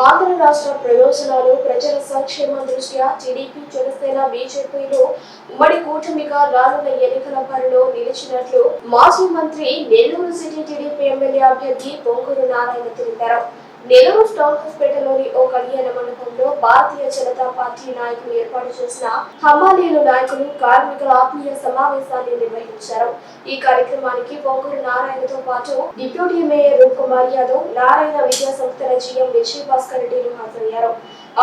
ఆంధ్ర రాష్ట్ర ప్రయోజనాలు ప్రజల సంక్షేమం దృష్ట్యా టీడీపీ జనసేన బీజేపీలు ఉమ్మడి కూటమిగా రానున్న ఎన్నికల బరిలో నిలిచినట్లు మాజీ మంత్రి నెల్లూరు సిటీ టీడీపీ ఎమ్మెల్యే అభ్యర్థి పొంగూరు నారాయణ తెలిపారు. నెల్లూరు టౌన్ హాస్పిటల్లోని ఓ కళ్యాణ మండపంలో భారతీయ జనతా పార్టీ నాయకులు ఏర్పాటు చేసిన హమాలీలు నాయకులు కార్మికుల ఆత్మీయ సమావేశాన్ని నిర్వహించారు. ఈ కార్యక్రమానికి పొంగూరు నారాయణతో పాటు డిప్యూటీ మేయర్ రూప్ కుమార్ యాదవ్ నారాయణ విద్యా సంస్థల జీఎం విజయ్ భాస్కర్ రెడ్డిలు హాజరయ్యారు.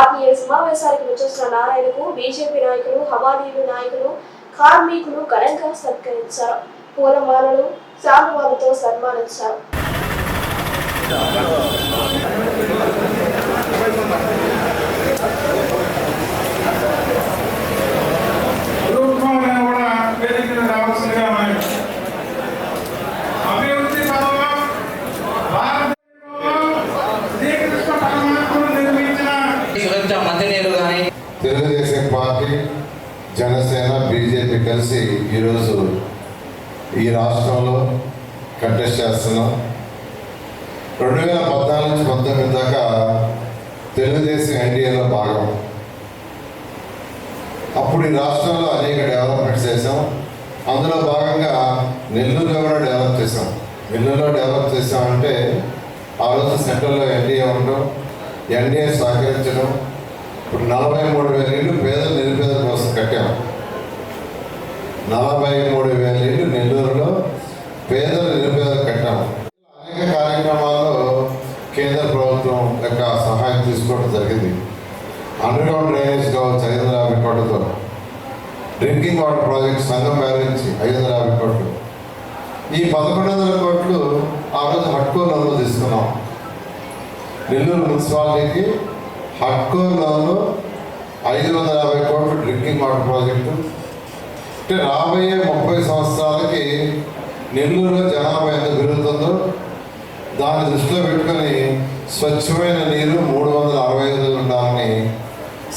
ఆత్మీయ సమావేశానికి వచ్చేసిన నారాయణకు బీజేపీ నాయకులు హమాలీలు నాయకులు కార్మికులు ఘనంగా సత్కరించారు. పూలమాలలు శాలువాలతో సన్మానించారు. తెలుగుదేశం పార్టీ జనసేన బీజేపీ కలిసి ఈరోజు ఈ రాష్ట్రంలో కంటెస్ట్ చేస్తున్నాం. రెండు వేల పద్నాలుగు నుంచి పంతొమ్మిది దాకా తెలుగుదేశం ఎన్డీఏలో భాగం. అప్పుడు ఈ రాష్ట్రంలో అనేక డెవలప్మెంట్స్ చేసాం అందులో భాగంగా నెల్లూరులో కూడా డెవలప్ చేసాం నెల్లూరులో డెవలప్ చేసామంటే ఆ రోజు సెంట్రల్లో ఎన్డీఏ ఉండడం ఎన్డీఏ సహకరించడం ఇప్పుడు నలభై మూడు వేల ఇళ్ళు పేదల నిరుపేదల కోసం కట్టాం. నలభై మూడు వేల ఇళ్ళు నెల్లూరులో పేదల నిరుపేదలు కట్టాము అనేక కార్యక్రమాలు కేంద్ర ప్రభుత్వం యొక్క సహాయం తీసుకోవడం జరిగింది అండర్గ్రౌండ్ డ్రైనేజ్ కావచ్చు ఐదు వందల యాభై కోట్లతో. Drinking water project Sangam barrage ఐదు వందల యాభై కోట్లు. ఈ పదకొండు వందల కోట్లు ఆ రోజు హట్కో లోన్లు తీసుకున్నాం. నెల్లూరు మున్సిపాలిటీకి హట్కో లోన్లు ఐదు వందల యాభై కోట్లు డ్రింకింగ్ వాటర్ ప్రాజెక్టు. అంటే రాబోయే ముప్పై సంవత్సరాలకి నెల్లూరులో జనాభా ఎంత పెరుగుతుందో దాన్ని దృష్టిలో పెట్టుకొని స్వచ్ఛమైన నీరు మూడు వందల అరవై ఐదు ఉండాలని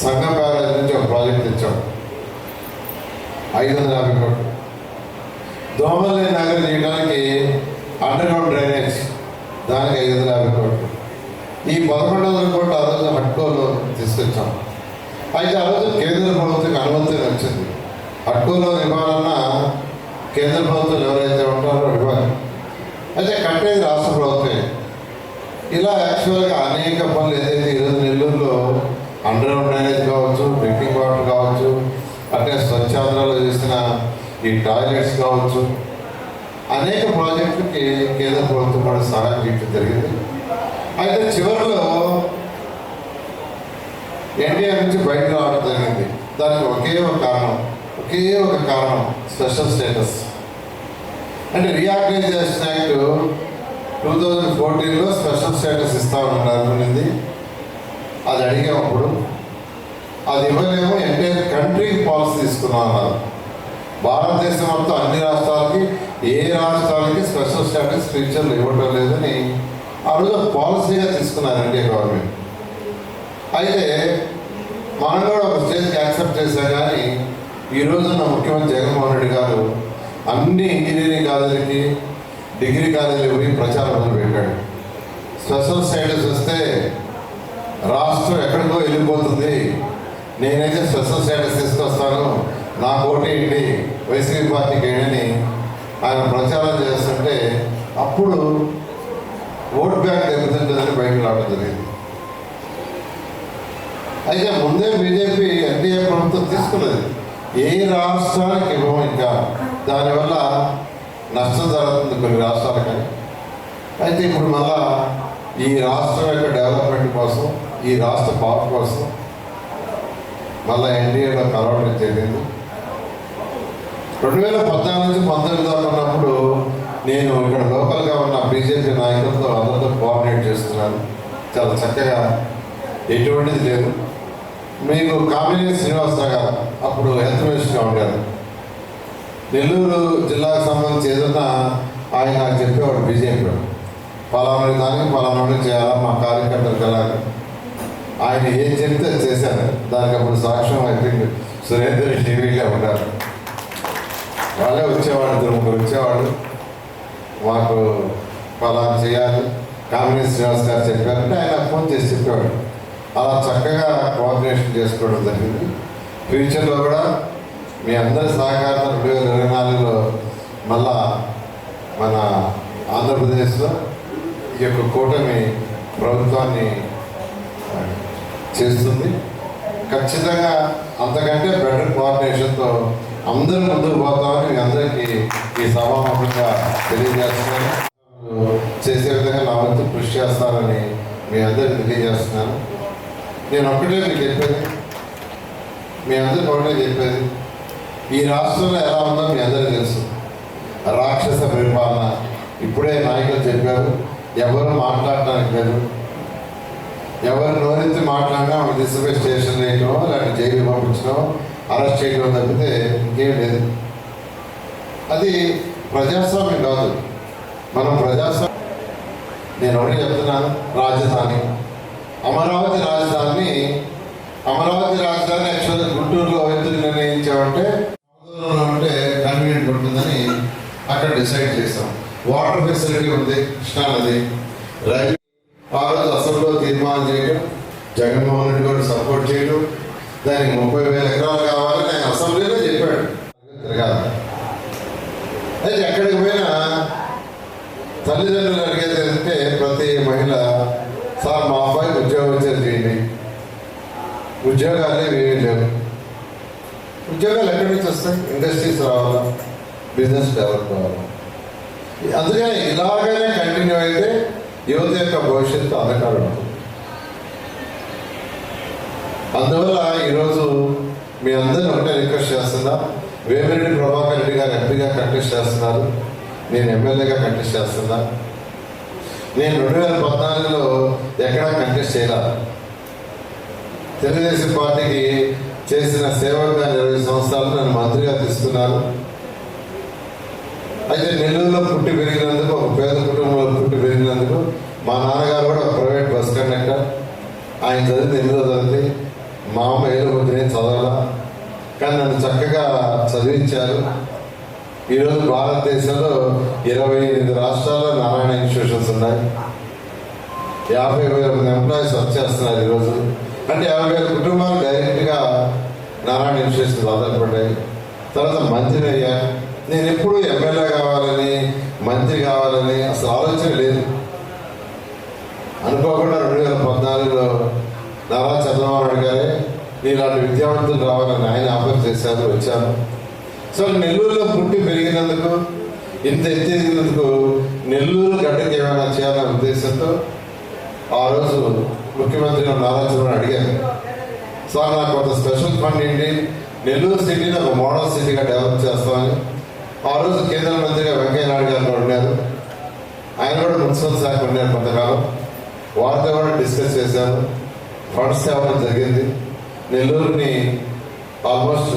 సంఘం బ్యారేజ్ నుంచి ఒక ప్రాజెక్ట్ తెచ్చాం. ఐదు వందల యాభై కోట్లు. దోమల్ని నగరం చేయడానికి అండర్ గ్రౌండ్ డ్రైనేజ్ దానికి ఐదు వందల యాభై కోట్లు. ఈ పదకొండు వందల కోట్లు ఆ రోజు హట్కోలో తీసుకొచ్చాం. అయితే ఆ రోజు కేంద్ర ప్రభుత్వం అనుమతి వచ్చింది. హట్కోలో ఇవ్వాలన్నా కేంద్ర ప్రభుత్వం ఎవరైతే ఉంటారో ఇవ్వాలి. అయితే కట్టేది రాష్ట్ర ప్రభుత్వమే. ఇలా యాక్చువల్గా అనేక పనులు ఏదైతే ఈరోజు నెల్లూరులో అండర్ గ్రౌండ్ డ్రైనేజ్ కావచ్చు డ్రింకింగ్ వాటర్ కావచ్చు అంటే స్వచ్ఛాంధ్రలో చేసిన ఈ టాయిలెట్స్ కావచ్చు అనేక ప్రాజెక్టులకి కేంద్ర ప్రభుత్వం కూడా సహాయం చేయడం జరిగింది. అయితే చివరిలో ఎన్డీఏ నుంచి బయటకు రావడం జరిగింది. దానికి ఒకే ఒక కారణం ఒకే ఒక కారణం స్పెషల్ స్టేటస్. అంటే రీఆర్గనైజేషన్ యాక్ట్ టూ థౌజండ్ ఫోర్టీన్లో స్పెషల్ స్టేటస్ ఇస్తామని అనుకునింది అది అడిగామప్పుడు అది ఇవ్వలేమో ఎంటైర్ కంట్రీకి పాలసీ తీసుకున్నాం అన్నారు. భారతదేశం మొత్తం అన్ని రాష్ట్రాలకి ఏ రాష్ట్రాలకి స్పెషల్ స్టాటస్ ఫీచర్లు ఇవ్వడం లేదని ఆ రోజు పాలసీగా తీసుకున్నారు ఇండియా గవర్నమెంట్ అయితే మనం కూడా ఒక స్టేజ్కి యాక్సెప్ట్ చేశాం కానీ ఈ రోజున ముఖ్యమంత్రి జగన్మోహన్ రెడ్డి గారు అన్ని ఇంజనీరింగ్ కాలేజీకి డిగ్రీ కాలేజీలకు పోయి ప్రచారం మొదలుపెట్టాడు స్పెషల్ స్టేటస్ వస్తే రాష్ట్రం ఎక్కడికో వెళ్ళిపోతుంది. నేనైతే స్పెషల్ స్టేటస్ తీసుకొస్తాను. నా ఓటు ఏంటి? వైసీపీ పార్టీకి ఏంటని ఆయన ప్రచారం చేస్తుంటే అప్పుడు ఓట్ బ్యాంక్ దెబ్బతింటుందని బయటకు రావడం జరిగింది. అయితే ముందే బీజేపీ ఎన్డీఏ ప్రభుత్వం తీసుకున్నది. ఏ రాష్ట్రానికి ఇవ్వం ఇంకా? దానివల్ల నష్టం జరుగుతుంది కొన్ని రాష్ట్రాలకని అయితే ఇప్పుడు మళ్ళా ఈ రాష్ట్రం యొక్క డెవలప్మెంట్ కోసం ఈ రాష్ట్ర పార్ట్ కోసం మళ్ళా ఎన్డీఏలో కలవడం జరిగింది. రెండు వేల పద్నాలుగు నుంచి పంతొమ్మిది దాకా ఉన్నప్పుడు నేను ఇక్కడ లోకల్గా ఉన్న బీజేపీ నాయకులతో అందరితో కోఆర్డినేట్ చేస్తున్నాను. చాలా చక్కగా ఎటువంటిది లేదు. మీకు కామినే శ్రీనివాసరావు గారు అప్పుడు హెల్త్ మినిస్టర్గా ఉండారు నెల్లూరు జిల్లాకు సంబంధించి ఏదన్నా ఆయన నాకు చెప్పేవాడు బీజేపీలో. పలానా దానికి పలానా చేయాలా మా కార్యకర్తలకు వెళ్ళాలి. ఆయన ఏం చెప్తే చేశాను దానికి అప్పుడు సాక్ష్యం అయిపోయింది. సురేందర్ టీవీలో ఉన్నారు. వాళ్ళే వచ్చేవాడు ఇద్దరు వచ్చేవాడు మాకు ఫలా చేయాలి. కామినేని శ్రీనివాస్ గారు చెప్పారంటే ఆయన ఫోన్ చేసి చెప్పేవాడు అలా చక్కగా కోఆర్డినేషన్ చేసుకోవడం జరిగింది. ఫ్యూచర్లో కూడా మీ అందరి సహకారం రెండు వేల ఇరవై నాలుగులో మళ్ళా మన ఆంధ్రప్రదేశ్లో ఈ యొక్క కూటమి ప్రభుత్వాన్ని చేస్తుంది. ఖచ్చితంగా అంతకంటే బెటర్ కోఆర్డినేషన్తో అందరూ ముందుకు పోతామని మీ అందరికీ ఈ సభాముఖంగా తెలియజేస్తున్నాను. చేసే విధంగా నా వంతు కృషి చేస్తానని మీ అందరికి తెలియజేస్తున్నాను. నేను ఒక్కటే మీకు చెప్పేది. మీ అందరికి ఒకటే చెప్పేది. ఈ రాష్ట్రంలో ఎలా ఉందో మీ అందరికీ తెలుసు. రాక్షస పరిపాలన ఇప్పుడే నాయకులు చెప్పారు. ఎవరు మాట్లాడటానికి లేదు. ఎవరు మాట్లాడినా ఆమె తీసుకుపోయి స్టేషన్ వేయటం లేకపోతే జైలు పంపించడం అరెస్ట్ చేయడం తప్పితే ఇంకేం లేదు. అది ప్రజాస్వామ్యం కాదు. మనం ప్రజాస్వామ్యం నేను ఒకటి చెప్తున్నాను రాజధాని. అమరావతి రాజధాని అమరావతి రాజధాని యాక్చువల్గా గుంటూరులో ఎందుకు నిర్ణయించామంటే ఉంటే కన్వీనియంట్ ఉంటుందని అక్కడ డిసైడ్ చేసాం వాటర్ ఫెసిలిటీ ఉంది కృష్ణానది. రైల్వే ఆ రోజు అసెంబ్లీలో తీర్మానం చేయడం జగన్మోహన్ రెడ్డి గారు సపోర్ట్ చేయడం దానికి ముప్పై వేల ఎకరాలు కావాలని ఆయన అసెంబ్లీలో చెప్పాడు. తిరగాలి. అయితే ఎక్కడికి పోయినా తల్లిదండ్రులు అడిగేది ఏంటంటే ప్రతి మహిళ సార్ మా అబ్బాయికి ఉద్యోగం వచ్చేది చేయండి. ఉద్యోగాలే ఏమీ లేవు. ఉద్యోగాలు ఎక్కడి నుంచి వస్తాయి? ఇండస్ట్రీస్ రావాలా? బిజినెస్ డెవలప్ కావాలి అందుకని ఇలాగనే కంటిన్యూ అయితే యువత యొక్క భవిష్యత్తు అంధకారం ఉంటుంది. అందువల్ల ఈరోజు మీ అందరిని ఒకటే రిక్వెస్ట్ చేస్తున్నా వేమిరెడ్డి ప్రభాకర్ రెడ్డి గారు ఎంపీగా కంటెస్ట్ చేస్తున్నారు. నేను ఎమ్మెల్యేగా కంటెస్ట్ చేస్తున్నా. నేను రెండు వేల పద్నాలుగులో ఎక్కడా కంటెస్ట్ చేయలేదు తెలుగుదేశం పార్టీకి చేసిన సేవగా ఇరవై సంవత్సరాలు నన్ను మంత్రిగా తీసుకున్నారు. అయితే నెల్లూరులో పుట్టి పెరిగినందుకు ఒక పేద కుటుంబంలో పుట్టి పెరిగినందుకు మా నాన్నగారు కూడా ఒక ప్రైవేట్ బస్ కండక్టర్. ఆయన చదివింది ఎనిమిదో తరగతి. మా అమ్మ ఏలుగుద్ది నేను చదవాలా? కానీ నన్ను చక్కగా చదివించారు. ఈరోజు భారతదేశంలో ఇరవై ఎనిమిది రాష్ట్రాల్లో నారాయణ ఇన్స్టిట్యూషన్స్ ఉన్నాయి. యాభై వేల మంది ఎంప్లాయీస్ వర్క్ చేస్తున్నారు ఈరోజు. అంటే యాభై వేల కుటుంబాలు డైరెక్ట్గా నారాయణ ఇన్స్టిట్యూషన్స్ ఆధారపడ్డాయి తర్వాత మంత్రి అయ్యా. నేను ఎప్పుడు ఎమ్మెల్యే కావాలని మంత్రి కావాలని అసలు ఆలోచన లేదు. అనుకోకుండా రెండు వేల పద్నాలుగులో నారా చంద్రబాబు నాయుడు గారే నేను అటు విద్యావంతులు రావాలని ఆయన ఆఫర్ చేశారు వచ్చాను సో నెల్లూరులో పుట్టి పెరిగినందుకు ఇంత ఎత్తేసినందుకు నెల్లూరు గడ్డకి ఏమైనా చేయాలనే ఉద్దేశంతో ఆ రోజు ముఖ్యమంత్రి నారా చంద్రబాబు అడిగాను సార్ నాకు కొంత స్పెషల్ ఫండ్ ఏంటి? నెల్లూరు సిటీని ఒక మోడల్ సిటీగా డెవలప్ చేస్తామని. ఆ రోజు కేంద్ర మంత్రిగా వెంకయ్య నాయుడు గారు ఉన్నారు. ఆయన కూడా మున్సిపల్ శాఖ ఉన్నారు కొంతకాలం. వారితో కూడా డిస్కస్ చేశాను. ఫండ్స్ తేవడం జరిగింది. నెల్లూరుని ఆల్మోస్ట్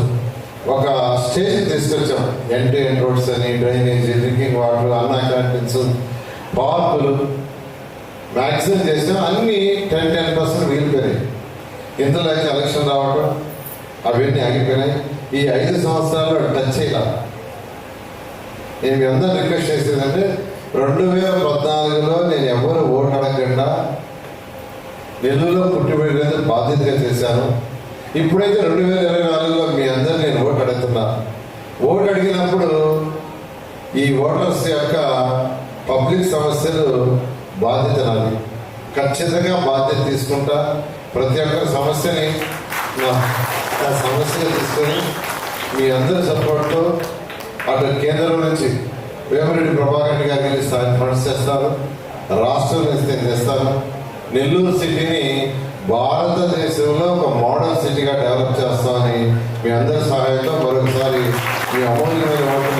ఒక స్టేజ్ తీసుకొచ్చాం. ఎంటీ ఎండ్ రోడ్స్ అని drainage drinking water Anna canteens పార్కులు మ్యాక్సిమం చేసాం అన్ని టెన్ టెన్ పర్సెంట్ మిగిలిపోయినాయి ఇందులో అయితే ఎలక్షన్ రావడం అవన్నీ ఆగిపోయినాయి. ఈ ఐదు సంవత్సరాలు టచ్ చేయాల. నేను మీ అందరూ రిక్వెస్ట్ చేసేదంటే రెండు వేల పద్నాలుగులో నేను ఎవరు ఓటు అడగకుండా నెల్లూరులో పుట్టి బాధ్యతగా చేశాను. ఇప్పుడైతే రెండు వేల ఇరవై నాలుగులో మీ అందరు నేను ఓటు అడుగుతున్నా. ఓటు అడిగినప్పుడు ఈ ఓటర్స్ యొక్క పబ్లిక్ సమస్యలు బాధ్యత నాది. ఖచ్చితంగా బాధ్యత తీసుకుంటా. ప్రతి ఒక్క సమస్యని నా నా తీసుకొని మీ అందరి సపోర్ట్తో అటు కేంద్రం నుంచి వేమిరెడ్డి ప్రభాకర్ రెడ్డి గారికి వెళ్ళి స్థాయి ఫండ్స్ చేస్తారు. రాష్ట్రం నుంచి నేను తెస్తాను నెల్లూరు సిటీని భారతదేశంలో ఒక మోడల్ సిటీగా డెవలప్ చేస్తామని మీ అందరి సహాయంతో మరొకసారి మీ అమూల్యమైన ఓటు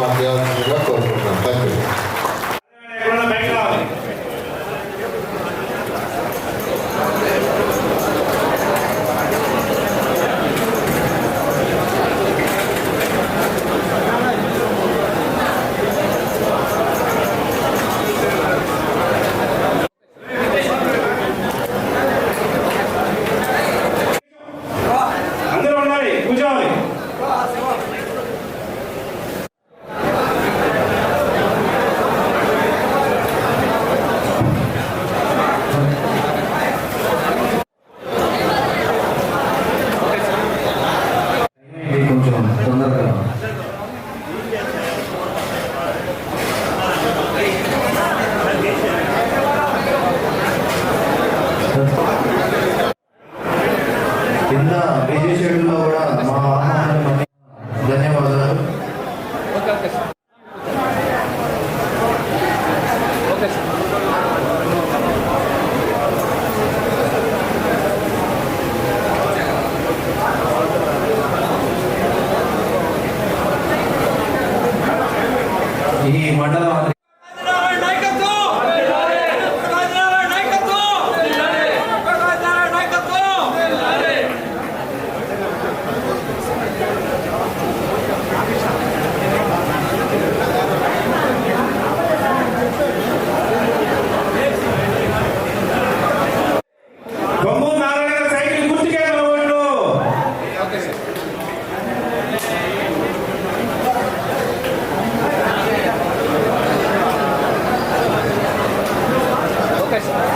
Yes.